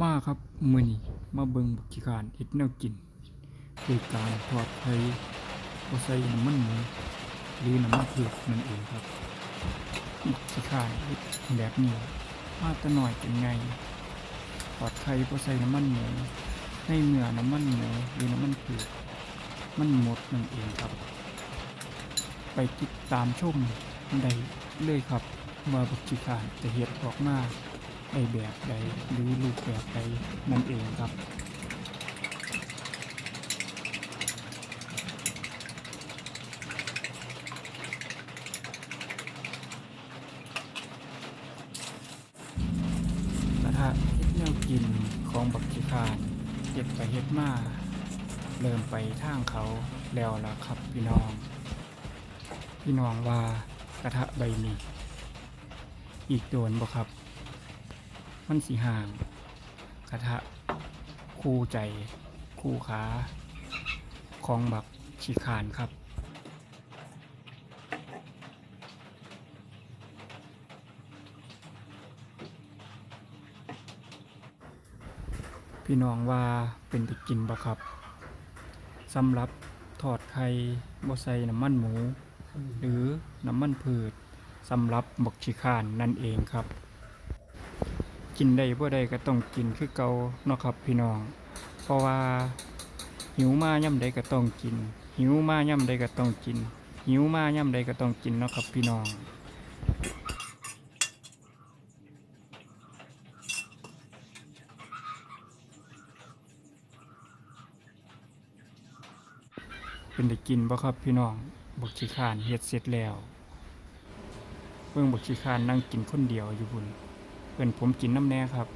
มาครับมือนี้มาเบิงบักขี้ข้านเฮ็ดแนวกินโดยการทอดไข่บ่ใส่น้ำมันหมูหรือน้ำมันพืชนั่นเองครับบักขี้ข้านเฮ็ดแบบนี้มาแต่น้อยเป็นไงทอดไข่บ่ใส่น้ำมันหมูให้เมื่อน้ำมันหมูหรือน้ำมันพืชมันหมดนั่นเองครับ ไปติดตามชมได้เลยครับว่าบักขี้ข้านจะเฮ็ดออกมา ได้แบบใดหรือรูปแบบใดนั่นเองครับ กระทะเฮ็ดแนวกินของบักขี้ข้านเฮ็ดไปเฮ็ดมาเริ่มไปทางเขาแล้วล่ะครับพี่น้อง พี่น้องว่ากระทะใบนี้อีกโดนบ่ครับ มันสีห่างกระทะคู่ใจ คู่ขาของบักขี้ขานครับพี่น้องว่าเป็นตะกินบ่ครับสำหรับทอดไข่บ่ใส่น้ำมันหมู หรือน้ำมันพืชสำหรับบักชิคานนั่นเองครับ กินได้บ่ได้ก็ต้องกินคือเก่าเนาะครับพี่น้อง เพราะว่า หิวมาย่ำใดก็ต้องกิน หิวมาย่ำใดก็ต้องกิน หิวมาย่ำใดก็ต้องกินเนาะครับพี่น้องเป็นได้กินบ่ครับพี่น้องบักขี้ขานเฮ็ดเสร็จแล้วเบิ่งบักขี้ขานนั่งกินคนเดียวอยู่บุญ เอิ่นผมกินน้ำแน่ครับ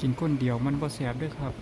กินคนเดียวมันบ่แสบด้วยครับ